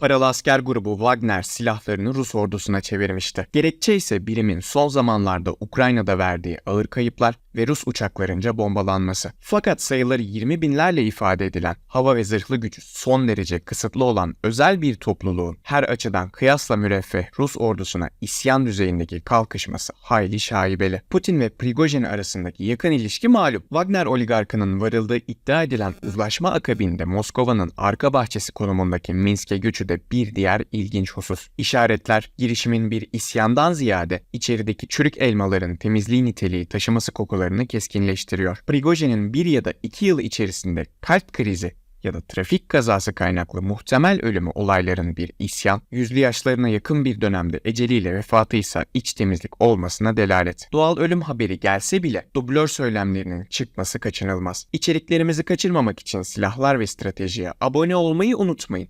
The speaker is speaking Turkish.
Paralı asker grubu Wagner silahlarını Rus ordusuna çevirmişti. Gerekçe ise birimin son zamanlarda Ukrayna'da verdiği ağır kayıplar ve Rus uçaklarınca bombalanması. Fakat sayıları 20 binlerle ifade edilen hava ve zırhlı gücü son derece kısıtlı olan özel bir topluluğun her açıdan kıyasla müreffeh Rus ordusuna isyan düzeyindeki kalkışması hayli şaibeli. Putin ve Prigojin arasındaki yakın ilişki malum. Wagner oligarkının varıldığı iddia edilen uzlaşma akabinde Moskova'nın arka bahçesi konumundaki Minsk'e göçü de bir diğer ilginç husus. İşaretler girişimin bir isyandan ziyade içerideki çürük elmaların temizliği niteliği taşıması kokularını keskinleştiriyor. Prigojin'in bir ya da iki yıl içerisinde kalp krizi ya da trafik kazası kaynaklı muhtemel ölümü olayların bir isyan, yüzlü yaşlarına yakın bir dönemde eceliyle vefatıysa iç temizlik olmasına delalet. Doğal ölüm haberi gelse bile dublör söylemlerinin çıkması kaçınılmaz. İçeriklerimizi kaçırmamak için silahlar ve stratejiye abone olmayı unutmayın.